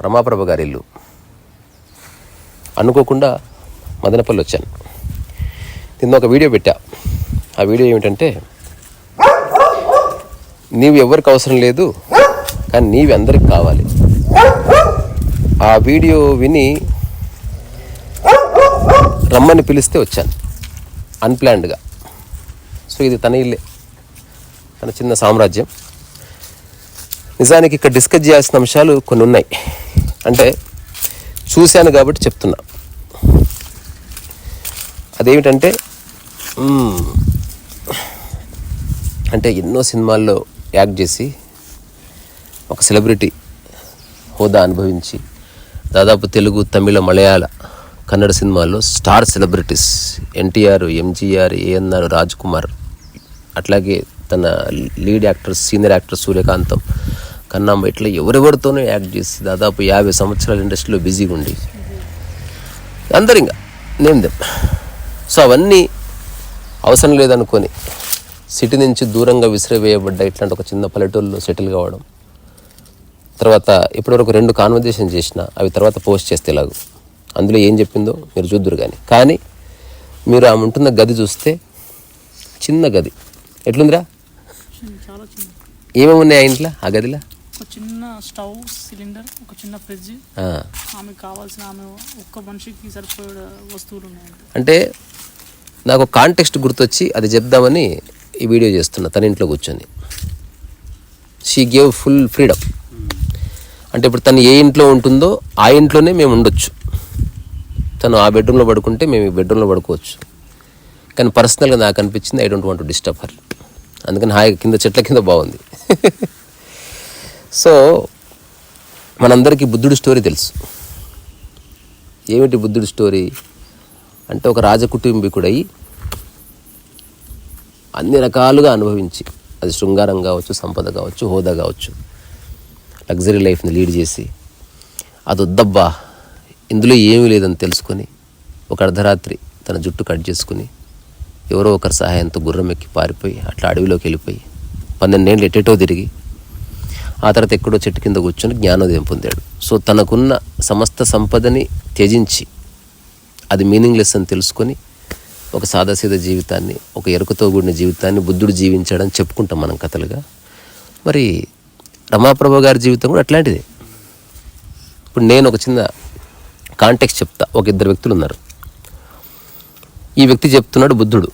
రమాప్రభ గారి ఇల్లు. అనుకోకుండా మదనపల్లి వచ్చాను. నిన్న ఒక వీడియో పెట్టా. ఆ వీడియో ఏమిటంటే నీవు ఎవరికి అవసరం లేదు కానీ నీవి అందరికి కావాలి. ఆ వీడియో విని రమ్మని పిలిస్తే వచ్చాను. అన్ప్లాన్డ్గా. సో ఇది తన ఇల్లే. తన చిన్న సామ్రాజ్యం. నిజానికి ఇక్కడ డిస్కస్ చేయాల్సిన అంశాలు కొన్ని ఉన్నాయి. అంటే చూశాను కాబట్టి చెప్తున్నా. అదేమిటంటే అంటే ఎన్నో సినిమాల్లో యాక్ట్ చేసి ఒక సెలబ్రిటీ హోదా అనుభవించి దాదాపు తెలుగు తమిళ మలయాళ కన్నడ సినిమాల్లో star celebrities NTR MGR ANR Raj Kumar అట్లాగే తన lead actor senior actor Suryakantham Kannamba ఇట్లా ఎవరెవరితోనూ యాక్ట్ చేసి దాదాపు యాభై సంవత్సరాల ఇండస్ట్రీలో బిజీగా ఉండి అందరు ఇంకా నేమ్ సో అవన్నీ అవసరం లేదనుకొని సిటీ నుంచి దూరంగా విసిరివేయబడ్డ ఇట్లాంటి ఒక చిన్న పల్లెటూరులో సెటిల్ కావడం తర్వాత ఇప్పటివరకు రెండు కాన్వర్జేషన్ చేసిన అవి తర్వాత పోస్ట్ చేస్తే ఇలాగ అందులో ఏం చెప్పిందో మీరు చూద్దరు కానీ కానీ మీరు ఆమె ఉంటున్న గది చూస్తే చిన్న గది. ఎట్లుందిరా? ఏమేమి ఉన్నాయి ఆ ఇంట్లో ఆ గదిలో? ఒక చిన్న స్టవ్ సిలిండర్ ఒక చిన్న ఫ్రిడ్జ్. ఆ, ఆమెకు కావాల్సిన ఆమె ఒక్క మనిషికి సరిపోయే వస్తువులు ఉన్నాయండి అంటే నాకు కాంటెక్స్ట్ గుర్తొచ్చి అది చెప్దామని ఈ వీడియో చేస్తున్నా తన ఇంట్లో కూర్చొని. షీ గేవ్ ఫుల్ ఫ్రీడమ్ అంటే ఇప్పుడు తను ఏ ఇంట్లో ఉంటుందో ఆ ఇంట్లోనే మేము ఉండొచ్చు. తను ఆ బెడ్రూమ్లో పడుకుంటే మేము ఈ బెడ్రూమ్లో పడుకోవచ్చు. కానీ పర్సనల్గా నాకు అనిపించింది I don't want to disturb her అందుకని హాయిగా కింద చెట్ల కింద బాగుంది. సో మనందరికీ బుద్ధుడి స్టోరీ తెలుసు. ఏమిటి బుద్ధుడి స్టోరీ? అంటే ఒక రాజకుటుంబీకుడై అన్ని రకాలుగా అనుభవించి అది శృంగారం కావచ్చు సంపద కావచ్చు హోదా కావచ్చు లగ్జరీ లైఫ్ని లీడ్ చేసి అది వద్దబ్బా ఇందులో ఏమీ లేదని తెలుసుకొని ఒక అర్ధరాత్రి తన జుట్టు కట్ చేసుకుని ఎవరో ఒకరి సహాయంతో గుర్రం ఎక్కి పారిపోయి అట్లా అడవిలోకి వెళ్ళిపోయి పన్నెండేళ్ళు ఎటెటో తిరిగి ఆ తర్వాత ఎక్కడో చెట్టు కింద కూర్చొని జ్ఞానోదయం పొందాడు. సో తనకున్న సమస్త సంపదని త్యజించి అది మీనింగ్లెస్ అని తెలుసుకొని ఒక సాదాసీద జీవితాన్ని ఒక ఎరుకతో కూడిన జీవితాన్ని బుద్ధుడు జీవించాడని చెప్పుకుంటాం మనం కథలుగా. మరి రమాప్రభు గారి జీవితం కూడా అట్లాంటిదే. ఇప్పుడు నేను ఒక చిన్న కాంటెక్స్ట్ చెప్తా. ఒక ఇద్దరు వ్యక్తులు ఉన్నారు. ఈ వ్యక్తి చెప్తున్నాడు బుద్ధుడు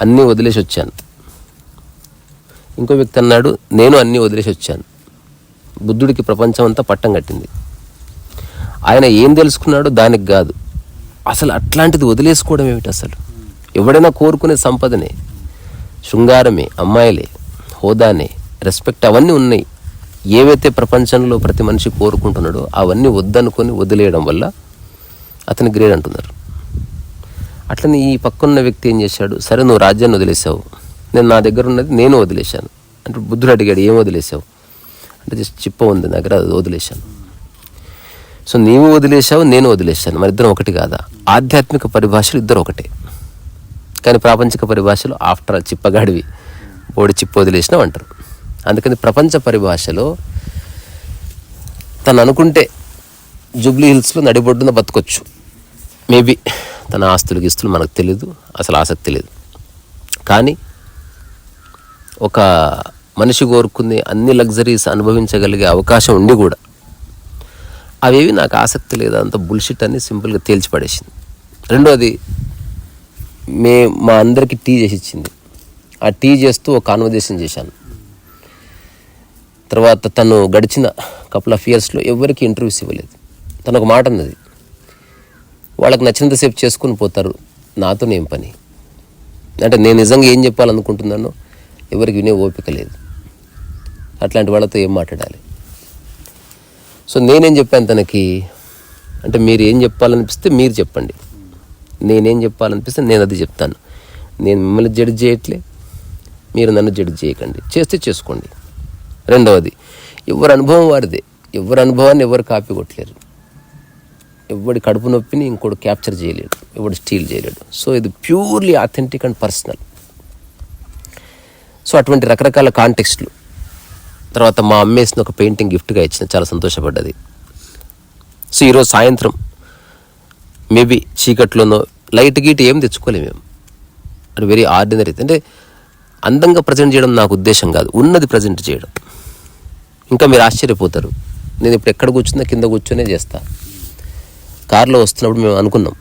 అన్నీ వదిలేసి వచ్చాను. ఇంకో వ్యక్తి అన్నాడు నేను అన్నీ వదిలేసి వచ్చాను. బుద్ధుడికి ప్రపంచం అంతా పట్టం కట్టింది. ఆయన ఏం తెలుసుకున్నాడో దానికి కాదు. అసలు అట్లాంటిది వదిలేసుకోవడం ఏమిటి అసలు? ఎవడైనా కోరుకునే సంపదనే శృంగారమే అమ్మాయిలే హోదానే రెస్పెక్ట్ అవన్నీ ఉన్నాయి. ఏవైతే ప్రపంచంలో ప్రతి మనిషి కోరుకుంటున్నాడో అవన్నీ వద్దనుకొని వదిలేయడం వల్ల అతని గ్రేడ్ అంటున్నారు. అట్లనే ఈ పక్కన్న వ్యక్తి ఏం చేశాడు? సరే నువ్వు రాజ్యాన్ని వదిలేసావు. నేను నా దగ్గర ఉన్నది నేను వదిలేశాను. అంటే బుద్ధుడు అడిగాడు ఏం వదిలేసావు అంటే జస్ట్ చిప్ప ఉంది దగ్గర అది వదిలేశాను. సో నీవు వదిలేశావు నేను వదిలేశాను. మరి ఇద్దరం ఒకటి కాదా? ఆధ్యాత్మిక పరిభాషలు ఇద్దరు ఒకటే. కానీ ప్రాపంచిక పరిభాషలు ఆఫ్టర్ చిప్పగాడివి. బోడి చిప్ప వదిలేసినావు అంటారు. అందుకని ప్రపంచ పరిభాషలో తను అనుకుంటే జూబ్లీ హిల్స్లో నడిబొడ్డున బతకొచ్చు. మేబీ తన ఆస్తులు గిస్తులు మనకు తెలియదు అసలు ఆసక్తి లేదు. కానీ ఒక మనిషి కోరుకుంది అన్ని లగ్జరీస్ అనుభవించగలిగే అవకాశం ఉండి కూడా అవేవి నాకు ఆసక్తి లేదు అంత బుల్షిట్ అని సింపుల్గా తేల్చిపడేసింది. రెండోది మే మా అందరికీ టీ చేసి ఇచ్చింది. ఆ టీ చేస్తూ ఒక కాన్వర్జేషన్ చేశాను. తర్వాత తను గడిచిన కపుల్ ఆఫ్ ఇయర్స్లో ఎవరికి ఇంటర్వ్యూస్ ఇవ్వలేదు. తను ఒక మాట అన్నది వాళ్ళకి నచ్చినంతసేపు చేసుకుని పోతారు నాతో ఏం పని? అంటే నేను నిజంగా ఏం చెప్పాలనుకుంటున్నానో ఎవరికి వినే ఓపిక లేదు. అట్లాంటి వాళ్ళతో ఏం మాట్లాడాలి? సో నేనేం చెప్పాను తనకి? అంటే మీరు ఏం చెప్పాలనిపిస్తే మీరు చెప్పండి. నేనేం చెప్పాలనిపిస్తే నేను అది చెప్తాను. నేను మిమ్మల్ని జడ్జ్ చేయట్లే. మీరు నన్ను జడ్జ్ చేయకండి. చేస్తే చేసుకోండి. రెండవది ఎవరి అనుభవం వారిదే. ఎవరి అనుభవాన్ని ఎవరు కాపీ కొట్టలేరు. ఎవడి కడుపు నొప్పిని ఇంకోటి క్యాప్చర్ చేయలేడు. ఎవడు స్టీల్ చేయలేడు. సో ఇది purely authentic and personal. So అటువంటి రకరకాల కాంటెక్స్ట్లు. తర్వాత మా అమ్మేసిన ఒక పెయింటింగ్ గిఫ్ట్గా ఇచ్చిన చాలా సంతోషపడ్డది. సో ఈరోజు సాయంత్రం మేబీ చీకట్లోనో లైట్ గీట్ ఏం తెచ్చుకోలేము మేము. అది వెరీ ఆర్డినరీ అంటే అందంగా ప్రజెంట్ చేయడం నాకు ఉద్దేశం కాదు ఉన్నది ప్రజెంట్ చేయడం. ఇంకా మీరు ఆశ్చర్యపోతారు నేను ఇప్పుడు ఎక్కడ కూర్చున్నా కింద కూర్చొనే చేస్తా. కార్లో వస్తున్నప్పుడు మేము అనుకున్నాం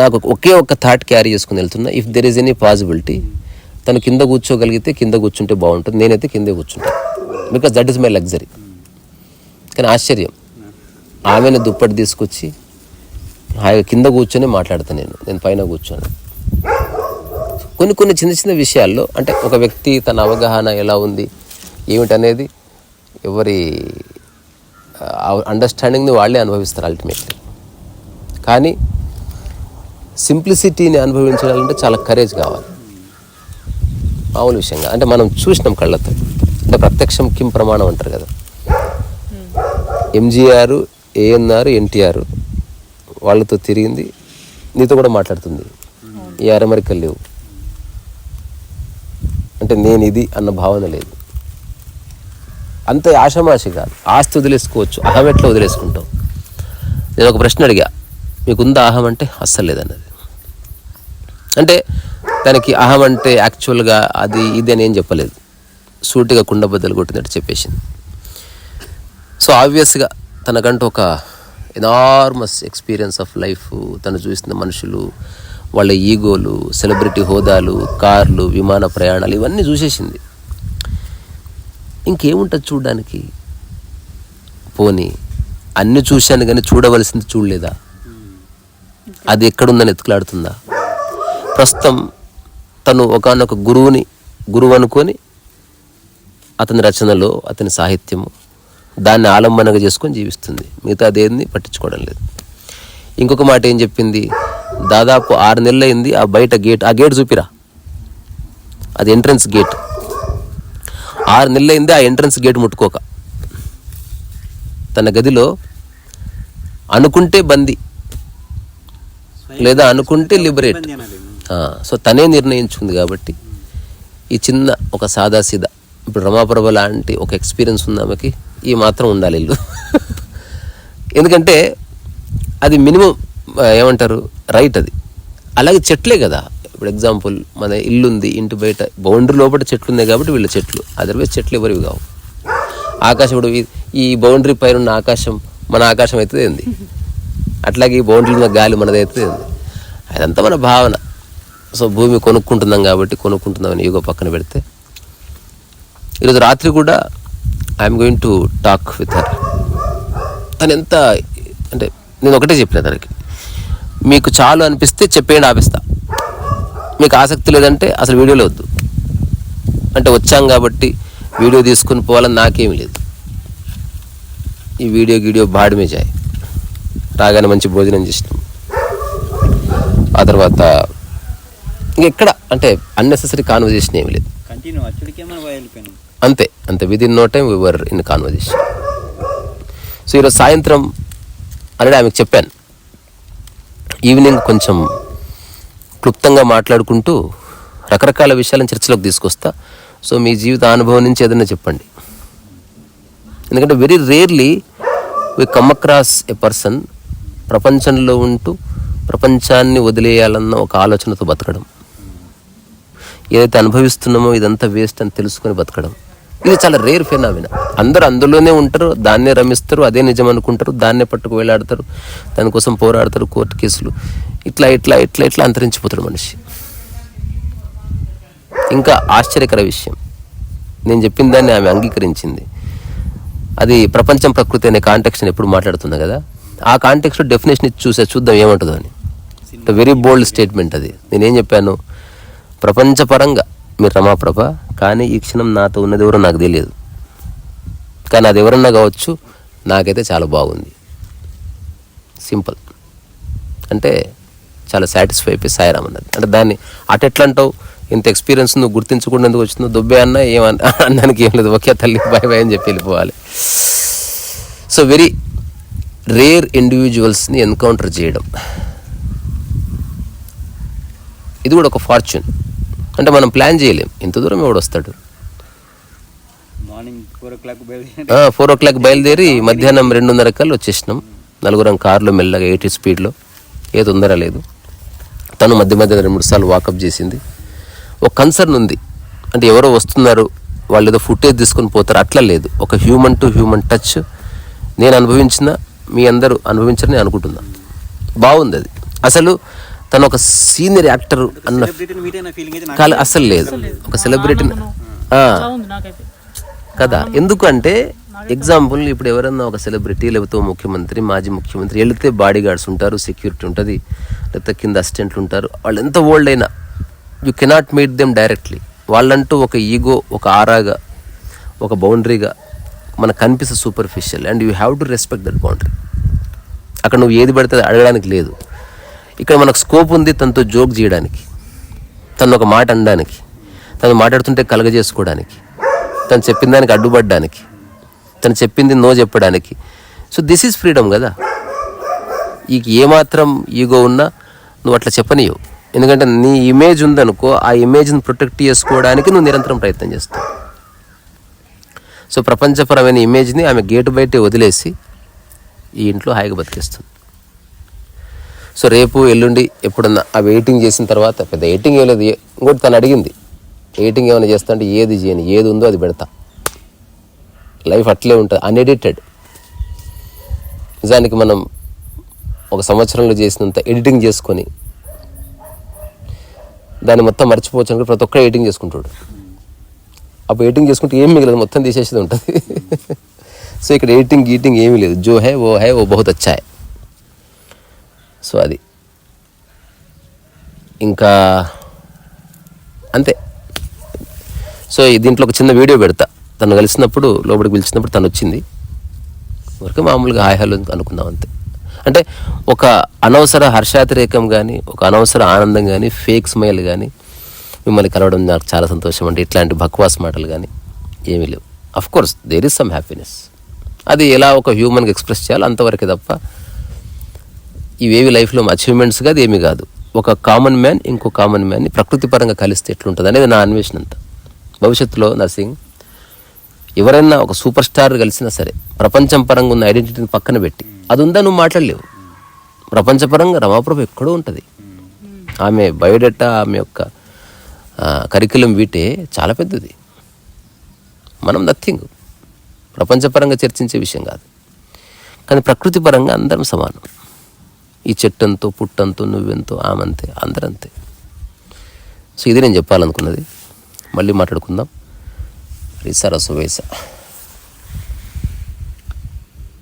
నాకు ఒకే ఒక్క థాట్ క్యారీ చేసుకుని వెళ్తున్నా if there is any possibility తను కింద కూర్చోగలిగితే కింద కూర్చుంటే బాగుంటుంది. నేనైతే కిందే కూర్చుంటాను because that is my luxury కానీ ఆశ్చర్యం. ఆమెను దుప్పటి తీసుకొచ్చి హాయిగా కింద కూర్చొని మాట్లాడతాను నేను. నేను పైన కూర్చొని. కొన్ని కొన్ని చిన్న చిన్న విషయాల్లో అంటే ఒక వ్యక్తి తన అవగాహన ఎలా ఉంది ఏమిటనేది ఎవరి అండర్స్టాండింగ్ని వాళ్ళే అనుభవిస్తారు అల్టిమేట్లీ కానీ సింప్లిసిటీని అనుభవించాలంటే చాలా కరేజ్ కావాలి. మామూలు విషయంగా. అంటే మనం చూసినాం కళ్ళతో. అంటే ప్రత్యక్షం కిం ప్రమాణం అంటారు కదా. ఎంజీఆర్ ఏఎన్ఆర్ ఎన్టీఆర్ వాళ్ళతో తిరిగింది. నీతో కూడా మాట్లాడుతుంది. ఈ అరమరికలు లేవు. అంటే నేను ఇది అన్న భావన లేదు. అంత ఆషమాషి కాదు. ఆస్తి వదిలేసుకోవచ్చు. అహం ఎట్లా వదిలేసుకుంటాం? నేను ఒక ప్రశ్న అడిగా. మీకుందా అహం అంటే అస్సలు లేదన్నది. అంటే తనకి అహం అంటే యాక్చువల్గా అది ఇది అని ఏం చెప్పలేదు. సూటిగా కుండ బద్దలు కొట్టినట్టు చెప్పేసింది. సో ఆబ్వియస్గా తనకంటూ ఒక ఎనార్మస్ ఎక్స్పీరియన్స్ ఆఫ్ లైఫ్ తను చూసిన మనుషులు వాళ్ళ ఈగోలు సెలబ్రిటీ హోదాలు కార్లు విమాన ప్రయాణాలు ఇవన్నీ చూసేసింది. ఇంకేముంటుంది చూడడానికి? పోనీ అన్ని చూశాను కానీ చూడవలసింది చూడలేదా? అది ఎక్కడుందని ఎత్తుకులాడుతుందా? ప్రస్తుతం తను ఒకనొక గురువుని గురువు అనుకొని అతని రచనలు అతని సాహిత్యము దాన్ని ఆలంబనగా చేసుకొని జీవిస్తుంది. మిగతా దేన్ని పట్టించుకోవడం లేదు. ఇంకొక మాట ఏం చెప్పింది? దాదాపు ఆరు నెలలు అయింది ఆ బయట గేట్ ఆ గేట్ చూపిరా? అది ఎంట్రన్స్ గేట్. ఆరు నెలలు అయింది ఆ ఎంట్రన్స్ గేట్ ముట్టుకోక. తన గదిలో అనుకుంటే బందీ లేదా అనుకుంటే లిబరేట్. సో తనే నిర్ణయించుకుంది కాబట్టి ఈ చిన్న ఒక సాదాసీదా ఇప్పుడు రమాప్రభ లాంటి ఒక ఎక్స్పీరియన్స్ ఉంది ఆమెకి ఈ మాత్రం ఉండాలి ఇల్లు. ఎందుకంటే అది మినిమం ఏమంటారు రైట్ అది. అలాగే చెట్లే కదా. ఇప్పుడు ఎగ్జాంపుల్ మన ఇల్లు ఉంది ఇంటి బయట బౌండరీ లోపల చెట్లు ఉన్నాయి కాబట్టి వీళ్ళ చెట్లు. అదర్వైజ్ చెట్లు ఎవరివి కావు. ఆకాశం ఇప్పుడు ఈ- బౌండరీ పైన ఉన్న ఆకాశం మన ఆకాశం అవుతుంది ఏంది అట్లాగే ఈ బౌండరీ ఉన్న గాలి మనది అవుతుంది ఏంది అదంతా మన భావన. సో భూమి కొనుక్కుంటున్నాం కాబట్టి కొనుక్కుంటున్నామని యోగ పక్కన పెడితే ఈరోజు రాత్రి కూడా I'm going to talk with her తను ఎంత అంటే నేను ఒకటే చెప్పిన తనకి మీకు చాలు అనిపిస్తే చెప్పేయండి ఆపిస్తా. మీకు ఆసక్తి లేదంటే అసలు వీడియోలో వద్దు. అంటే వచ్చాం కాబట్టి వీడియో తీసుకుని పోవాలని నాకేం లేదు. ఈ వీడియో గీడియో బాడిమే జాయ్. రాగానే మంచి భోజనం చేసినాం. ఆ తర్వాత ఇంకెక్కడ? అంటే అన్నెసెసరీ కాన్వర్జేషన్ ఏమీ లేదు. అంతే అంతే. విత్ ఇన్ నో టైం వివర్ ఇన్ కాన్వర్జేషన్ సో ఈరోజు సాయంత్రం ఆల్రెడీ ఆమెకు చెప్పాను. ఈవినింగ్ కొంచెం క్లుప్తంగా మాట్లాడుకుంటూ రకరకాల విషయాలను చర్చలోకి తీసుకొస్తా. సో మీ జీవిత అనుభవం నుంచి ఏదైనా చెప్పండి. ఎందుకంటే very rarely we come across a person ప్రపంచంలో ఉంటూ ప్రపంచాన్ని వదిలేయాలన్న ఒక ఆలోచనతో బతకడం. ఏదైతే అనుభవిస్తున్నామో ఇదంతా వేస్ట్ అని తెలుసుకొని బతకడం. ఇది చాలా రేర్ ఫెనామినా. అందరూ అందులోనే ఉంటారు దాన్నే రమిస్తారు అదే నిజం అనుకుంటారు దాన్నే పట్టుకు వేలాడతారు దానికోసం పోరాడతారు కోర్టు కేసులు. ఇట్లా ఇట్లా ఇట్లా ఇట్లా అంతరించిపోతాడు మనిషి. ఇంకా ఆశ్చర్యకర విషయం. నేను చెప్పిన దాన్ని ఆమె అంగీకరించింది. అది ప్రపంచం ప్రకృతి అనే కాంటెక్స్ని ఎప్పుడు మాట్లాడుతుంది కదా? ఆ కాంటెక్స్లో డెఫినేషన్ ఇచ్చి చూసే చూద్దాం ఏమంటుందో అని. వెరీ బోల్డ్ స్టేట్మెంట్ అది. నేనేం చెప్పాను? ప్రపంచపరంగా. మీరు రమాప్రభ కానీ ఈ క్షణం నాతో ఉన్నది ఎవరో నాకు తెలియదు. కానీ అది ఎవరన్నా కావచ్చు నాకైతే చాలా బాగుంది. సింపుల్. అంటే చాలా సాటిస్ఫై అయిపోయి సాయిరామ్ అన్నది. అంటే దాన్ని అటు ఎట్లా అంటావు? ఇంత ఎక్స్పీరియన్స్ నువ్వు గుర్తించకుండా ఎందుకు వచ్చిందో? దుబ్బే అన్న ఏమన్నా అన్నానికి ఏం లేదు. ఒకే తల్లి బాయ్ బాయ్ అని చెప్పి వెళ్ళిపోవాలి. సో వెరీ రేర్ ఇండివిజువల్స్ని ఎన్కౌంటర్ చేయడం. ఇది కూడా ఒక ఫార్చ్యూన్. అంటే మనం ప్లాన్ చేయలేం. ఇంత దూరం ఎవడు వస్తాడు? మార్నింగ్ ఫోర్ ఓ క్లాక్ బయలుదేరి. ఫోర్ ఓ క్లాక్ బయలుదేరి మధ్యాహ్నం రెండున్నర కల్లా వచ్చేసినాం. నలుగురం కార్లో మెల్లగా ఎయిటీ స్పీడ్లో. ఏ తొందర లేదు. తను మధ్య మధ్య రెండు మూడు సార్లు వాకప్ చేసింది. ఒక కన్సర్న్ ఉంది. అంటే ఎవరో వస్తున్నారు. వాళ్ళు ఏదో ఫుటేజ్ తీసుకొని పోతారు. అట్లా లేదు. ఒక హ్యూమన్ టు హ్యూమన్ టచ్ నేను అనుభవించిన మీ అందరూ అనుభవించారని అనుకుంటున్నా. బాగుంది అది. అసలు తను ఒక సీనియర్ యాక్టర్ అన్న కాల అసలు లేదు. ఒక సెలబ్రిటీని నాకైతే. కదా. ఎందుకంటే ఎగ్జాంపుల్ ఇప్పుడు ఎవరన్నా ఒక సెలబ్రిటీ లేకపోతే ముఖ్యమంత్రి మాజీ ముఖ్యమంత్రి వెళితే బాడీ గార్డ్స్ ఉంటారు సెక్యూరిటీ ఉంటుంది లేకపోతే కింద అసిస్టెంట్లు ఉంటారు వాళ్ళు ఎంత ఓల్డ్ అయినా you cannot meet them directly వాళ్ళంటూ ఒక ఈగో ఒక ఆరాగా ఒక బౌండరీగా మనకు కనిపిస్తుంది superficial and you have to respect that boundary అక్కడ నువ్వు ఏది పడితే అడగడానికి లేదు. ఇక్కడ మనకు స్కోప్ ఉంది తనతో జోక్ చేయడానికి. తను ఒక మాట అనడానికి. తను మాట్లాడుతుంటే కలగజేసుకోవడానికి తను చెప్పిన దానికి అడ్డుపడడానికి. తను చెప్పింది నో చెప్పడానికి. సో దిస్ ఈజ్ ఫ్రీడమ్ కదా. ఈ ఏమాత్రం ఈగో ఉన్నా నువ్వు అట్లా చెప్పనియవు ఎందుకంటే నీ ఇమేజ్ ఉందనుకో ఆ ఇమేజ్ని ప్రొటెక్ట్ చేసుకోవడానికి నువ్వు నిరంతరం ప్రయత్నం చేస్తావు. సో ప్రపంచపరమైన ఇమేజ్ని ఆమె గేటు బయటే వదిలేసి ఈ ఇంట్లో హాయిగా బతికేస్తుంది. సో రేపు ఎల్లుండి ఎప్పుడన్నా ఆ వెయిటింగ్ చేసిన తర్వాత పెద్ద ఎయిటింగ్ ఏం లేదు. ఇంకోటి తను అడిగింది. ఎయిటింగ్ ఏమైనా చేస్తా అంటే ఏది చేయని ఏది ఉందో అది పెడతా. లైఫ్ అట్లే ఉంటుంది అన్ఎడిటెడ్ నిజానికి మనం ఒక సంవత్సరంలో చేసినంత ఎడిటింగ్ చేసుకొని దాన్ని మొత్తం మర్చిపోవచ్చు అనుకుంటే ప్రతి ఒక్కరు ఎడిటింగ్ చేసుకుంటాడు. అప్పుడు ఎడిటింగ్ చేసుకుంటే ఏం మిగలదు మొత్తం తీసేసేది ఉంటుంది. సో ఇక్కడ ఎడిటింగ్ గీటింగ్ ఏమీ లేదు. జో హై ఓ హై ఓ బహుత్ అచ్చా హై సో అది. ఇంకా అంతే. సో ఈ దీంట్లో ఒక చిన్న వీడియో పెడతా. తను కలిసినప్పుడు లోపలికి పిలిచినప్పుడు తను వచ్చింది. వరకు మామూలుగా హాయ్ హలో అనుకుందాం అంతే. అంటే ఒక అనవసర హర్షాతిరేకం కానీ ఒక అనవసర ఆనందం కానీ ఫేక్ స్మైల్ కానీ మిమ్మల్ని కలవడం నాకు చాలా సంతోషం అంటే ఇట్లాంటి బక్వాస్ మాటలు కానీ ఏమీ లేవు. Of course there is some happiness అది ఎలా ఒక హ్యూమన్కి ఎక్స్ప్రెస్ చేయాలో అంతవరకే తప్ప ఇవేవి లైఫ్లో అచీవ్మెంట్స్ కాదు ఏమీ కాదు. ఒక కామన్ మ్యాన్ ఇంకో కామన్ మ్యాన్ని ప్రకృతి పరంగా కలిస్తే ఎట్లుంటుంది అనేది నా అన్వేషణ అంతా. భవిష్యత్తులో నర్సింగ్ ఎవరైనా ఒక సూపర్ స్టార్ కలిసినా సరే ప్రపంచం పరంగా ఉన్న ఐడెంటిటీని పక్కన పెట్టి అది ఉందా నువ్వు మాట్లాడలేవు. ప్రపంచపరంగా రమాప్రభు ఎక్కడో ఉంటుంది. ఆమె బయోడేటా ఆమె యొక్క కరికులం వీటే చాలా పెద్దది. మనం నథింగ్ ప్రపంచపరంగా చర్చించే విషయం కాదు. కానీ ప్రకృతి పరంగా అందరం సమానం. ఈ చెట్టంతో పుట్టంతో నువ్వెంతో ఆమంతే అందరంతే. సో ఇది నేను చెప్పాలనుకున్నది. మళ్ళీ మాట్లాడుకుందాం. రిసరసు వేస.